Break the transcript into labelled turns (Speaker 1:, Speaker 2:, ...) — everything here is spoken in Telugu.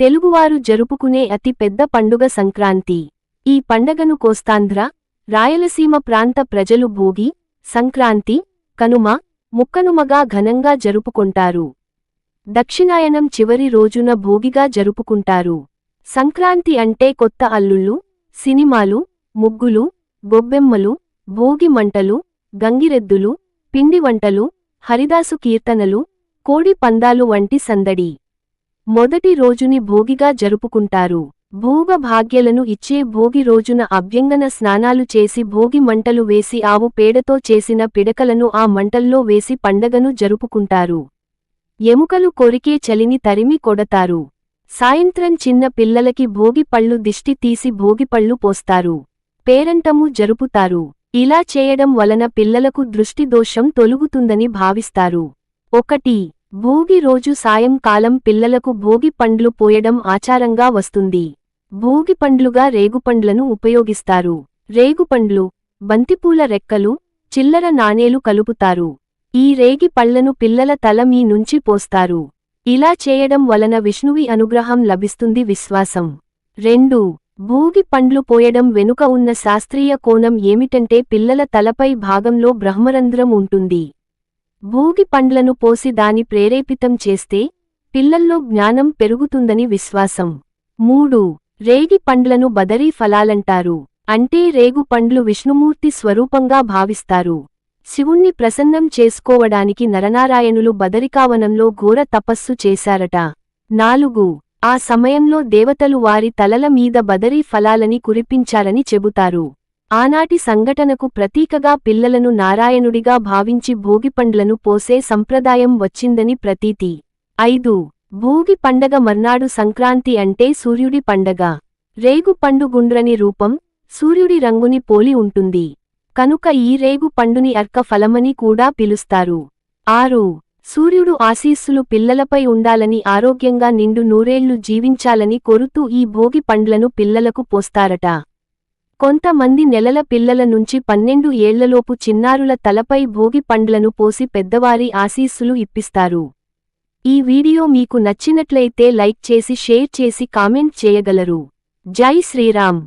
Speaker 1: తెలుగువారు జరుపుకునే అతి పెద్ద పండుగ సంక్రాంతి. ఈ పండగను కోస్తాంధ్ర రాయలసీమ ప్రాంత ప్రజలు భోగి సంక్రాంతి కనుమ ముక్కనుమగా ఘనంగా జరుపుకుంటారు. దక్షిణాయనం చివరి రోజున భోగిగా జరుపుకుంటారు. సంక్రాంతి అంటే కొత్త అల్లుళ్ళు సినిమాలు ముగ్గులు గొబ్బెమ్మలు భోగి మంటలు గంగిరెద్దులు పిండి వంటలు హరిదాసు కీర్తనలు కోడి పందాలు వంటి సందడి. మొదటి రోజుని భోగిగా జరుపుకుంటారు. భోగ భాగ్యలను ఇచ్చే భోగి రోజున అభ్యంగన స్నానాలు చేసి భోగి మంటలు వేసి ఆవు పేడతో చేసిన పిడకలను ఆ మంటల్లో వేసి పండగను జరుపుకుంటారు. ఎముకలు కొరికే చలిని తరిమి కొడతారు. సాయంత్రం చిన్న పిల్లలకి భోగి పళ్ళు దిష్టి తీసి భోగిపళ్ళు పోస్తారు. పేరంటము జరుపుతారు. ఇలా చేయడం వలన పిల్లలకు దృష్టిదోషం తొలుగుతుందని భావిస్తారు. ఒకటి భోగి రోజు సాయంకాలం పిల్లలకు భోగి పండ్లు పోయడం ఆచారంగా వస్తుంది. భోగి పండ్లుగా రేగుపండ్లను ఉపయోగిస్తారు. రేగుపండ్లు బంతిపూల రెక్కలు చిల్లర నాణేలు కలుపుతారు. ఈ రేగి పళ్ళను పిల్లల తల మీ నుంచి పోస్తారు. ఇలా చేయడం వలన విష్ణువి అనుగ్రహం లభిస్తుంది విశ్వాసం. రెండు భోగి పండ్లు పోయడం వెనుక ఉన్న శాస్త్రీయ కోణం ఏమిటంటే పిల్లల తలపై భాగంలో బ్రహ్మరంధ్రం ఉంటుంది. భోగి పండ్లను పోసి దాని ప్రేరేపితం చేస్తే పిల్లల్లో జ్ఞానం పెరుగుతుందని విశ్వాసం. మూడు. రేగి పండ్లను బదరీ ఫలాలంటారు. అంటే రేగు పండ్లు విష్ణుమూర్తి స్వరూపంగా భావిస్తారు. శివుణ్ణి ప్రసన్నం చేసుకోవడానికి నరనారాయణులు బదరికావనంలో ఘోర తపస్సు చేశారట. నాలుగు. ఆ సమయంలో దేవతలు వారి తలల మీద బదరీ ఫలాలని కురిపించారని చెబుతారు. ఆనాటి సంఘటనకు ప్రతీకగా పిల్లలను నారాయణుడిగా భావించి భోగిపండ్లను పోసే సంప్రదాయం వచ్చిందని ప్రతీతి. ఐదు. భోగి పండగ మర్నాడు సంక్రాంతి అంటే సూర్యుడి పండగ. రేగు పండు గుండ్రని రూపం సూర్యుడి రంగుని పోలి ఉంటుంది. కనుక ఈ రేగు పండుని అర్క ఫలమని కూడా పిలుస్తారు. ఆరు. సూర్యుడు ఆశీస్సులు పిల్లలపై ఉండాలని ఆరోగ్యంగా నిండు నూరేళ్ళు జీవించాలని కోరుతూ ఈ భోగి పండ్లను పిల్లలకు పోస్తారట. కొంతమంది నెలల పిల్లల నుంచి పన్నెండు ఏళ్ళలోపు చిన్నారుల తలపై భోగి పండ్లను పోసి పెద్దవారి ఆశీస్సులు ఇప్పిస్తారు. ఈ వీడియో మీకు నచ్చినట్లయితే లైక్ చేసి షేర్ చేసి కామెంట్ చేయగలరు. జై శ్రీరామ్.